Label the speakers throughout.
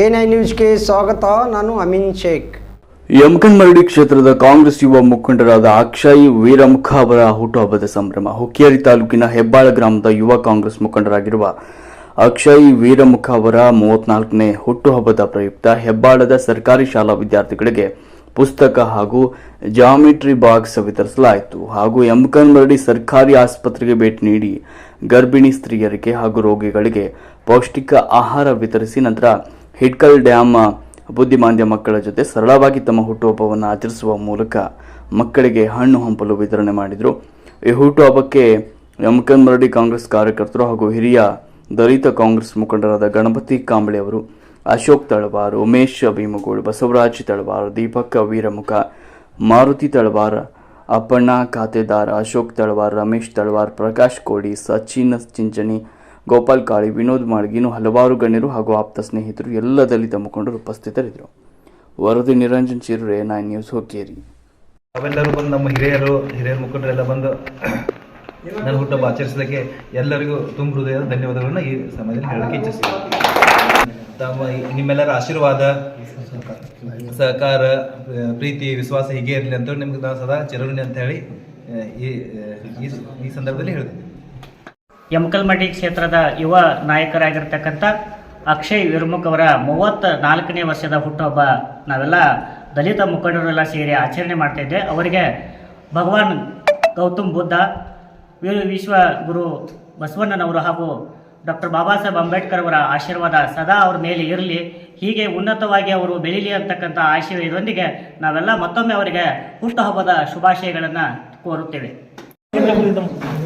Speaker 1: N news ನ್ಯೂಸ್ಗೆ ಸ್ವಾಗತ, ನಾನು ಅಮಿನ್ ಶೇಖ್.
Speaker 2: ಯಮಕನ್ಮರಡಿ ಕ್ಷೇತ್ರದ ಕಾಂಗ್ರೆಸ್ ಯುವ ಮುಖಂಡರಾದ ಅಕ್ಷಯ್ ವೀರಮುಖ ಅವರ ಹುಟ್ಟುಹಬ್ಬದ ಸಂಭ್ರಮ. ಹುಕ್ಕೇರಿ ತಾಲೂಕಿನ ಹೆಬ್ಬಾಳ ಗ್ರಾಮದ ಯುವ ಕಾಂಗ್ರೆಸ್ ಮುಖಂಡರಾಗಿರುವ ಅಕ್ಷಯ್ ವೀರಮುಖ ಅವರ ಮೂವತ್ನಾಲ್ಕನೇ ಹುಟ್ಟುಹಬ್ಬದ ಪ್ರಯುಕ್ತ ಹೆಬ್ಬಾಳದ ಸರ್ಕಾರಿ ಶಾಲಾ ವಿದ್ಯಾರ್ಥಿಗಳಿಗೆ ಪುಸ್ತಕ ಹಾಗೂ ಜಾಮಿಟ್ರಿ ಬಾಕ್ಸ್ ವಿತರಿಸಲಾಯಿತು. ಹಾಗೂ ಯಮಕನ್ಮರಡಿ ಸರ್ಕಾರಿ ಆಸ್ಪತ್ರೆಗೆ ಭೇಟಿ ನೀಡಿ ಗರ್ಭಿಣಿ ಸ್ತ್ರೀಯರಿಗೆ ಹಾಗೂ ರೋಗಿಗಳಿಗೆ ಪೌಷ್ಟಿಕ ಆಹಾರ ವಿತರಿಸಿ ನಂತರ ಹಿಟ್ಕಲ್ ಡ್ಯಾಮ್ ಬುದ್ಧಿಮಾಂದ್ಯ ಮಕ್ಕಳ ಜೊತೆ ಸರಳವಾಗಿ ತಮ್ಮ ಹುಟ್ಟುಹಬ್ಬವನ್ನು ಆಚರಿಸುವ ಮೂಲಕ ಮಕ್ಕಳಿಗೆ ಹಣ್ಣು ಹಂಪಲು ವಿತರಣೆ ಮಾಡಿದರು. ಈ ಹುಟ್ಟುಹಬ್ಬಕ್ಕೆ ಮರಡಿ ಕಾಂಗ್ರೆಸ್ ಕಾರ್ಯಕರ್ತರು ಹಾಗೂ ಹಿರಿಯ ದಲಿತ ಕಾಂಗ್ರೆಸ್ ಮುಖಂಡರಾದ ಗಣಪತಿ ಕಾಂಬಳೆ ಅವರು, ಅಶೋಕ್ ತಳವಾರ್, ಉಮೇಶ್ ಭೀಮಗೋಳ್ ಬಸವರಾಜ್ ತಳವಾರ್, ದೀಪಕ್ ವೀರಮುಖ, ಮಾರುತಿ ತಳವಾರ್, ಅಪ್ಪಣ್ಣ ಖಾತೆದಾರ ಅಶೋಕ್ ತಳವಾರ್, ರಮೇಶ್ ತಳವಾರ್, ಪ್ರಕಾಶ್ ಕೋಡಿ, ಸಚಿನ್ ಚಿಂಚಣಿ ಗೋಪಾಲ್ ಕಾಳಿ, ವಿನೋದ್ ಮಾಳ್ಗಿನೂ ಹಲವಾರು ಗಣ್ಯರು ಹಾಗೂ ಆಪ್ತ ಸ್ನೇಹಿತರು ಎಲ್ಲ ದಲಿತ ಮುಖಂಡರು ಉಪಸ್ಥಿತರಿದ್ದರು. ವರದಿ ನಿರಂಜನ್ ಚಿರುರೆ ನೈನ್ ನ್ಯೂಸ್ ಹುಕ್ಕೇರಿ
Speaker 3: ಅವೆಲ್ಲರೂ ಬಂದು ನಮ್ಮ ಹಿರಿಯರು, ಹಿರಿಯರ ಮುಖಂಡರೆಲ್ಲ ಬಂದು ನನ್ನ ಹುಟ್ಟಬ್ಬ ಆಚರಿಸೋದಕ್ಕೆ ಎಲ್ಲರಿಗೂ ತುಂಬ ಹೃದಯದ ಧನ್ಯವಾದಗಳನ್ನ ಈ ಸಮಯದಲ್ಲಿ ಹೇಳಕ್ಕೆ ಇಚ್ಛಿಸ್ತೀನಿ. ತಮ್ಮ ನಿಮ್ಮೆಲ್ಲರ ಆಶೀರ್ವಾದ, ಸಹಕಾರ, ಪ್ರೀತಿ, ವಿಶ್ವಾಸ ಹೀಗೆ ಇರಲಿ ಅಂತ ನಿಮ್ಗೆ ನಾವು ಸದಾ ಚಿರಋಣಿ ಅಂತ ಹೇಳಿ ಈ- ಈ ಸಂದರ್ಭದಲ್ಲಿ ಹೇಳ್ತೀನಿ
Speaker 4: ಯಮಕಲ್ಮಡಿ ಕ್ಷೇತ್ರದ ಯುವ ನಾಯಕರಾಗಿರ್ತಕ್ಕಂಥ ಅಕ್ಷಯ್ ವಿರ್ಮುಖ್ ಅವರ ಮೂವತ್ತ ನಾಲ್ಕನೇ ವರ್ಷದ ಹುಟ್ಟುಹಬ್ಬ ನಾವೆಲ್ಲ ದಲಿತ ಮುಖಂಡರೆಲ್ಲ ಸೇರಿ ಆಚರಣೆ ಮಾಡ್ತಾ ಇದ್ದೆ. ಅವರಿಗೆ ಭಗವಾನ್ ಗೌತಮ್ ಬುದ್ಧ ವಿಶ್ವ ಗುರು ಬಸವಣ್ಣನವರು ಹಾಗೂ ಡಾಕ್ಟರ್ ಬಾಬಾ ಸಾಹೇಬ್ ಅಂಬೇಡ್ಕರ್ ಅವರ ಆಶೀರ್ವಾದ ಸದಾ ಅವ್ರ ಮೇಲೆ ಇರಲಿ. ಹೀಗೆ ಉನ್ನತವಾಗಿ ಅವರು ಬೆಳೀಲಿ ಅಂತಕ್ಕಂಥ ಆಶೀರ್ವಾದದೊಂದಿಗೆ ನಾವೆಲ್ಲ ಮತ್ತೊಮ್ಮೆ ಅವರಿಗೆ ಹುಟ್ಟುಹಬ್ಬದ ಶುಭಾಶಯಗಳನ್ನು ಕೋರುತ್ತೇವೆ.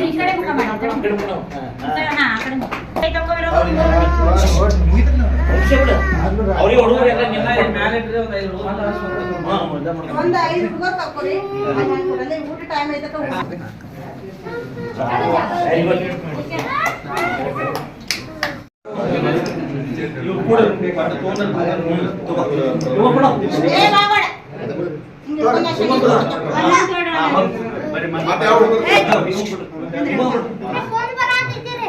Speaker 5: ಈ ಕಡೆ
Speaker 6: ಹಾ
Speaker 5: ಆ ಕಡೆ ಮುಖ. ಕೈ ತಗೊಂಡ್ಬರೋ.
Speaker 7: ಒಂದ್ ಐದು ಹುಡುಗ ತಕೊರಿ ಕೊಡಲಿ ಊಟ ಟೈಮ್ ಐತೆ
Speaker 6: ಏ
Speaker 7: ಬಾಬಾಡ ಹಿಂಗೆ ಒಂದ್ ಅಷ್ಟೇ ಹಿಂಗೆ ಒಂದ್
Speaker 6: ಫೋನ್ ಬರಾತಿದ್ದೀರಿ